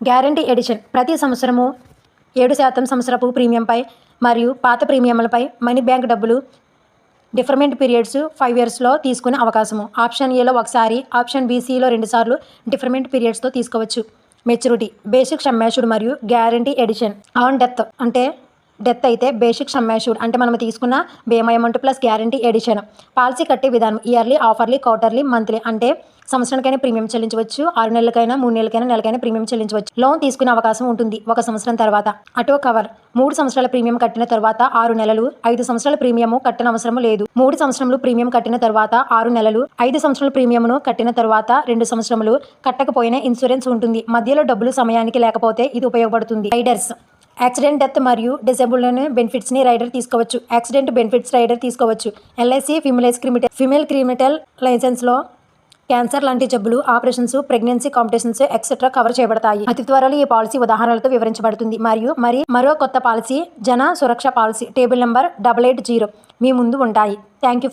Guarantee edition. ప్రతి సంవత్సరము ఏడు శాతం సంవత్సరపు ప్రీమియంపై మరియు పాత ప్రీమియంలపై మనీ బ్యాంక్ డబ్బులు డిఫర్మెంట్ పీరియడ్స్ ఫైవ్ ఇయర్స్లో తీసుకునే అవకాశము. ఆప్షన్ ఏలో ఒకసారి ఆప్షన్ బీసీలో రెండుసార్లు డిఫర్మెంట్ పీరియడ్స్తో తీసుకోవచ్చు. మెచ్యూరిటీ బేసిక్ షమ్మేషుడు మరియు గ్యారంటీ ఎడిషన్. ఆన్ డెత్ అంటే డెత్ అయితే బేసిక్ సమ్మేషూర్ అంటే మనం తీసుకున్న బీమా amount plus guarantee addition. Policy కట్టే విధానం ఇయర్లీ ఆఫర్లీ క్వార్టర్లీ మంత్లీ అంటే సంవత్సరానికైనా ప్రీమియం చెల్లించవచ్చు. ఆరు నెలలకైనా మూడు నెలలకైనా నెలకైనా ప్రీమియం చెల్లించవచ్చు. లోన్ తీసుకునే అవకాశం ఉంటుంది ఒక సంవత్సరం తర్వాత. అటో కవర్. మూడు సంవత్సరాల ప్రీమియం కట్టిన తర్వాత ఆరు నెలలు ఐదు సంవత్సరాల ప్రీమియం కట్టిన అవసరం లేదు. మూడు సంవత్సరములు ప్రీమియం కట్టిన తర్వాత ఆరు నెలలు ఐదు సంవత్సరాల ప్రీమియంను కట్టిన తర్వాత రెండు సంవత్సరములు కట్టకపోయినా ఇన్సూరెన్స్ ఉంటుంది. మధ్యలో డబ్బులు సమయానికి లేకపోతే ఇది ఉపయోగపడుతుంది. రైడర్స్. యాక్సిడెంట్ డెత్ మరియు డిసేబుల్ బెనిఫిట్స్ని రైడర్ తీసుకోవచ్చు. యాక్సిడెంట్ బెనిఫిట్స్ రైడర్ తీసుకోవచ్చు. LIC females critical female critical లైసెన్స్లో cancer లాంటి జబ్బులు operations pregnancy competitions etcetera cover చేయబడతాయి. అతి త్వరలో ఈ పాలసీ ఉదాహరణలతో వివరించబడుతుంది. మరియు మరి మరో కొత్త policy Jana Suraksha policy table number double eight zero మీ ముందు ఉంటాయి. Thank you